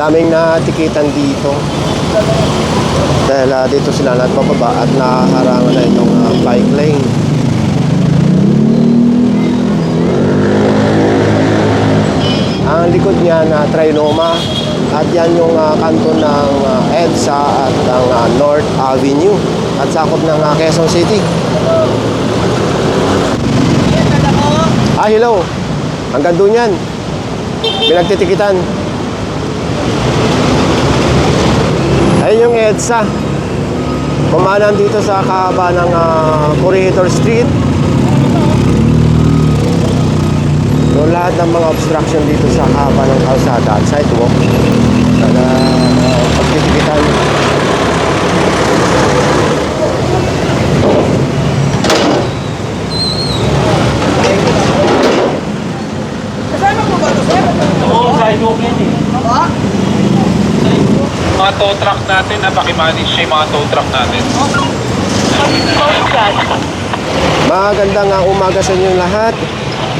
daming natikitan dito. Dahil ah, dito sila nagpababa at naharangan na itong ah, bike lane. Ang likod niya na Trinoma at yan yung ah, kanto ng ah, EDSA at ang ah, North Avenue at sakop ng ah, Quezon City. Ah, hello. Hanggang doon yan. Pinagtitikitan. Ayun yung EDSA. Pumanan dito sa kahaba ng ah, Corregidor Street. So lahat ng mga obstruction dito sa haba ng kalsada at sidewalk sana uh, pagtitikitan. Oo, sidewalk yan eh. Mga tow truck natin, napakimanage siya yung mga tow truck natin. Magandang uh, umaga sa inyong lahat.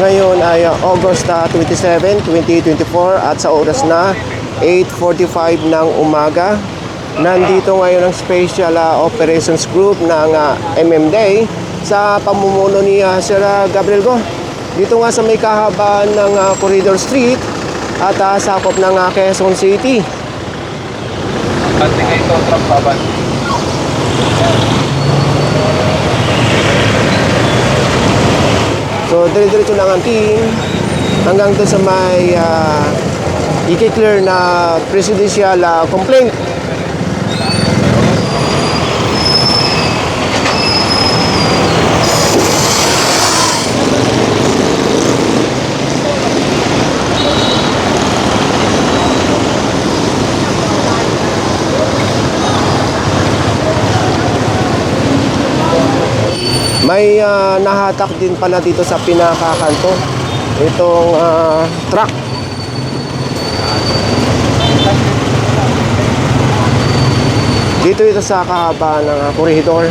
Ngayon ay uh, August uh, 27, 2024 at sa oras na 8.45 ng umaga. Nandito ngayon ang Special uh, Operations Group ng uh, MMDA sa pamumuno ni uh, Sir uh, Gabriel Go. Dito nga sa may kahabaan ng uh, Corridor Street at uh, sakop ng uh, Quezon City. At tingay tow truck baban. So, dire-diretso lang ang team hanggang doon sa may uh, i-clear na presidential ah, complaint. May ah, nahatak din pala dito sa pinakakanto. Itong ah, truck. Dito ito sa kahaba ng uh, corridor.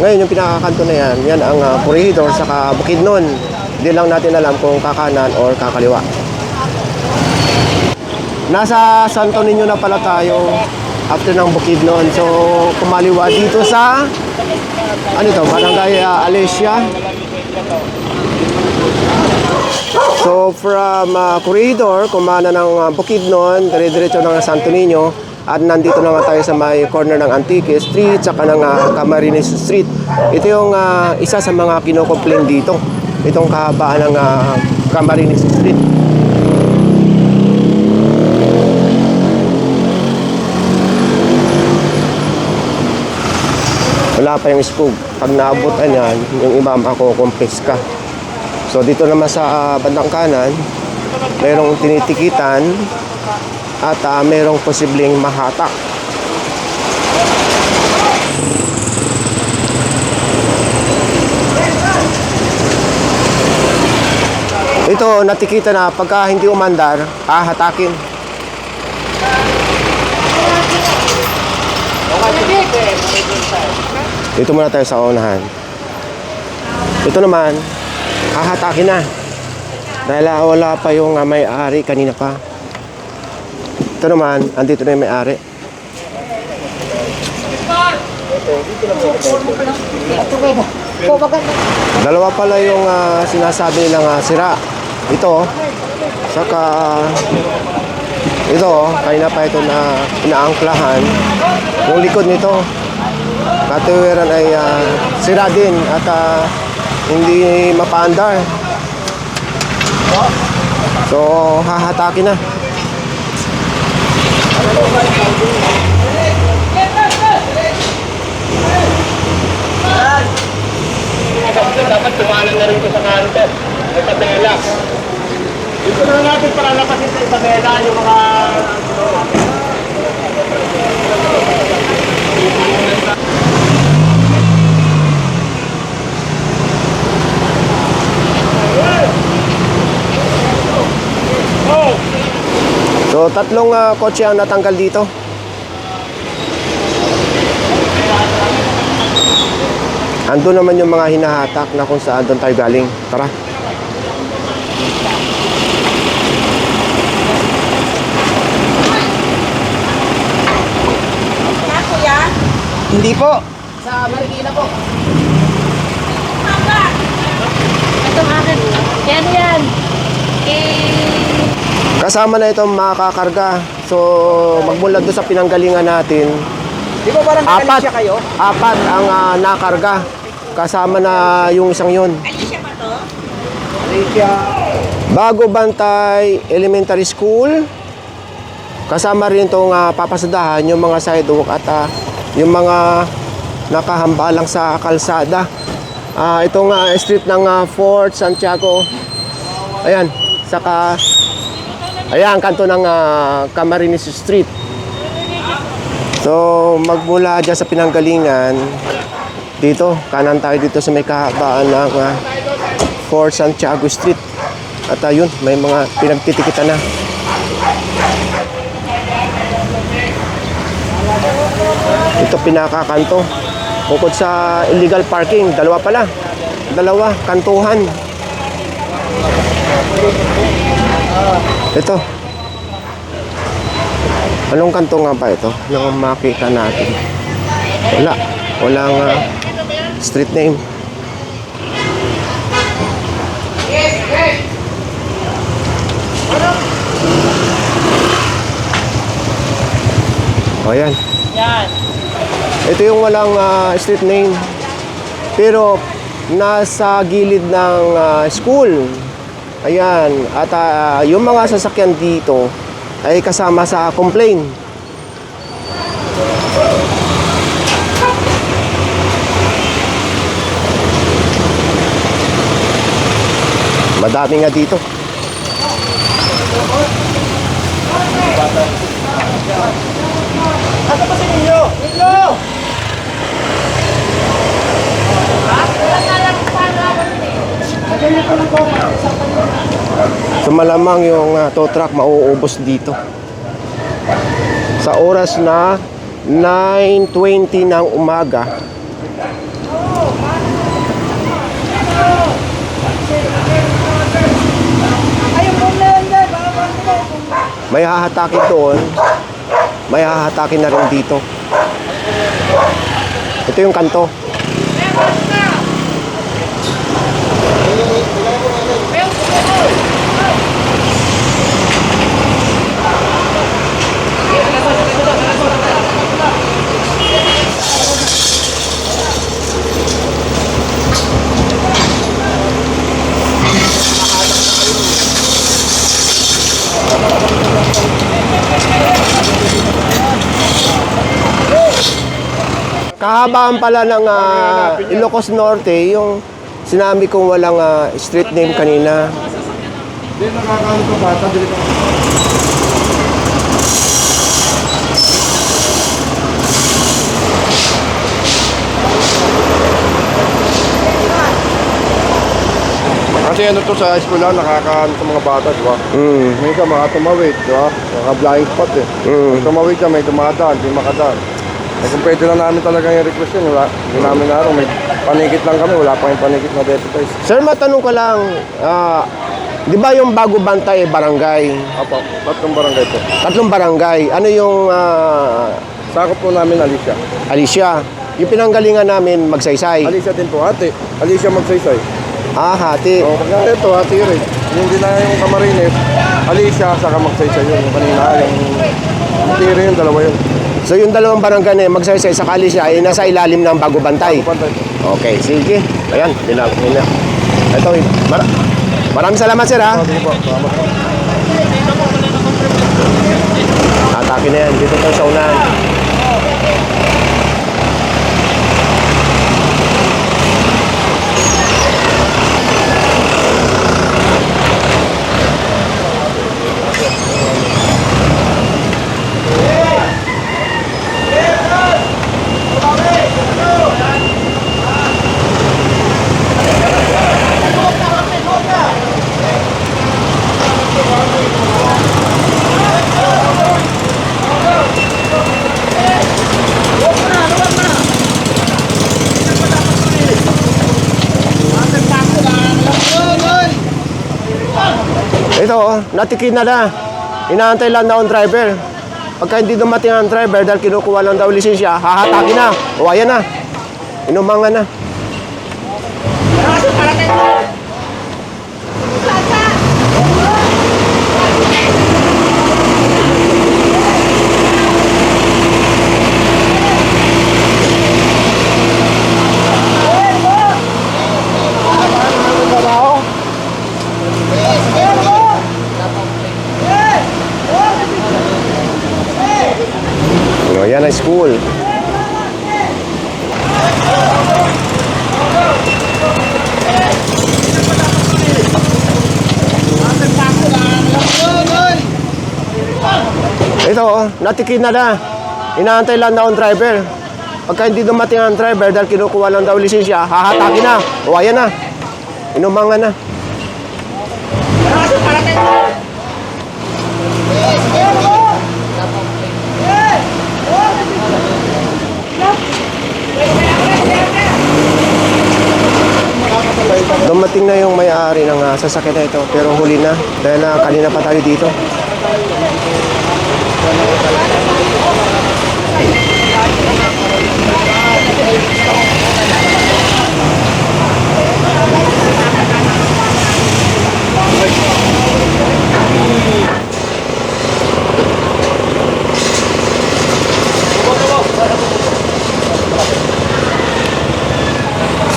Ngayon yung pinakakanto na yan, yan ang uh, corridor sa Bukidnon. Hindi lang natin alam kung kakanan or kakaliwa. Nasa Santo Niño na pala tayo after ng Bukidnon. So, kumaliwa dito sa ano ito, Barangay uh, Alesia. So, from uh, corridor, kumana ng uh, Bukidnon, dire-diretso ng Santo Niño, at nandito na nga tayo sa may corner ng Antique Street, saka ng uh, Camarines Street. Ito yung uh, isa sa mga kinocomplain dito. Itong kahabaan ng uh, Camarines Street. Wala pa yung spug. Pag naabutan yan, yung imam ako kumpis ka. So dito naman sa ah, bandang kanan, merong tinitikitan at ah, merong posibleng mahatak. Ito, natikita na pagka hindi umandar, hahatakin. Dito muna tayo sa unahan. Ito naman, hahatakin na. Dahil ah, wala pa yung ah, may-ari kanina pa. Ito naman, andito na yung may-ari. Dalawa pala yung ah, sinasabi nilang ah, sira. Ito, saka ito, kanina pa ito na inaangklahan. Yung likod nito, katuwiran ay ah, sira din at ah, hindi mapaandar. So, hahatakin na. Dapat tumalan na rin ko sa kanto. May tabela. Dito na natin para lapasin sa tabela yung mga... So tatlong uh, kotse ang natanggal dito. Ando naman yung mga hinahatak na kung saan doon tayo galing. Tara. Na, kuya? Hindi po. Sa Marikina po. Itong akin. Yan yan. Eh... Kasama na itong makakarga. So, magmula doon sa pinanggalingan natin, Di ba parang apat, Alicia kayo? apat ang ah, nakarga. Kasama na yung isang yun. Alicia pa to? Alicia. Bago Bantay Elementary School. Kasama rin itong ah, papasadahan yung mga sidewalk at ah, yung mga nakahambalang sa kalsada. Ah, itong ah, street ng ah, Fort Santiago. Ayan, saka ayan kanto ng ah, Camarines Street. So, magmula dyan sa pinanggalingan, dito, kanan tayo dito sa may kahabaan ng ah, Fort Santiago Street. At ayun, may mga pinagtitikitan na. Ito pinakakanto. Bukod sa illegal parking, dalawa pala. Dalawa, kantuhan. Ito. Anong kanto nga ba ito? Yung makita natin. Wala. Walang ah, street name. O yan. Yan. Ito yung walang ah, street name. Pero nasa gilid ng ah, school. Ayan. At ah, yung mga sasakyan dito ay kasama sa complaint. Madami nga dito. Ano ba sa inyo? Inyo! So malamang yung uh, tow truck mauubos dito. Sa oras na 9.20 ng umaga. May hahatakin doon. May hahatakin na rin dito. Ito yung kanto. Kahabaan pala ng ah, Ilocos Norte, yung sinabi kong walang ah, street name kanina. Hindi, nakakaano bata. Bili ka. Kasi ano to sa school lang, nakakaano sa mga bata, di ba? Mm. Minsan mga tumawid, di ba? Mga blind spot eh. Mm. Tumawid ka, may dumadaan, di makadaan. Eh kung pwede lang namin talaga yung request yun, wala, hindi namin naroon, may panikit lang kami, wala pa yung panikit na deputize. Sir, matanong ko lang, ah, di ba yung bago bantay barangay? Apo, tatlong barangay po. Tatlong barangay. Ano yung ah, Sakop po namin Alicia. Alicia? Yung pinanggalingan namin magsaysay. Alicia din po, ate. Alicia magsaysay. Ah, hati. O, kaya ito, ate rin. Yung din na yung Camarines, Alicia, saka magsaysay yun. Yung kanina, yung rin yung dalawa yun. So yung dalawang barangay na yung magsaysay sa Alicia ay nasa ilalim ng bago bantay. Okay, sige. Ayan, binag nila. Ito, mar maraming salamat sir ha. Atake na yan. Dito sa unahan. Ito, oh, natikin na na. Inaantay lang na on driver. Pagka hindi dumating ang driver dahil kinukuha lang daw lisensya, hahatakin na. O ayan na. Inumangan na. O yan ang school. Ito, oh, natikin na na. Inaantay lang daw ang driver. Pagka hindi dumating ang driver dahil kinukuha lang daw lisensya, hahatakin na. O ayan na. Inumangan na. Dumating na yung may-ari ng ah, sasakyan na ito pero huli na dahil na kanina pa tayo dito.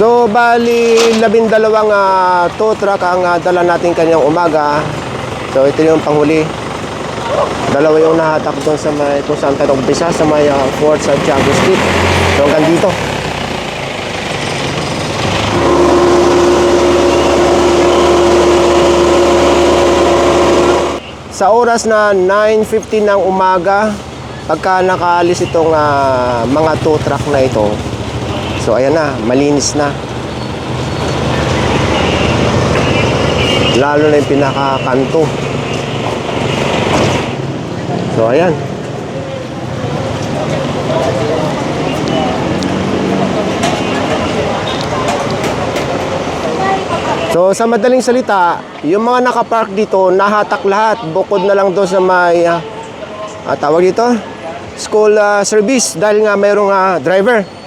So, bali, labindalawang uh, tow truck ang ah, dala natin kanyang umaga. So, ito yung panghuli. Dalawa yung nahatak doon sa may, kung saan tayo umpisa, sa may uh, Fort Santiago Street. So, hanggang dito. Sa oras na 9.15 ng umaga, pagka nakaalis itong ah, mga tow truck na ito, So ayan na, malinis na. Lalo na yung pinakakanto. So ayan. So sa madaling salita, yung mga nakapark dito, nahatak lahat. Bukod na lang doon sa may, ah, tawag dito, school ah, service dahil nga mayroong ah, driver.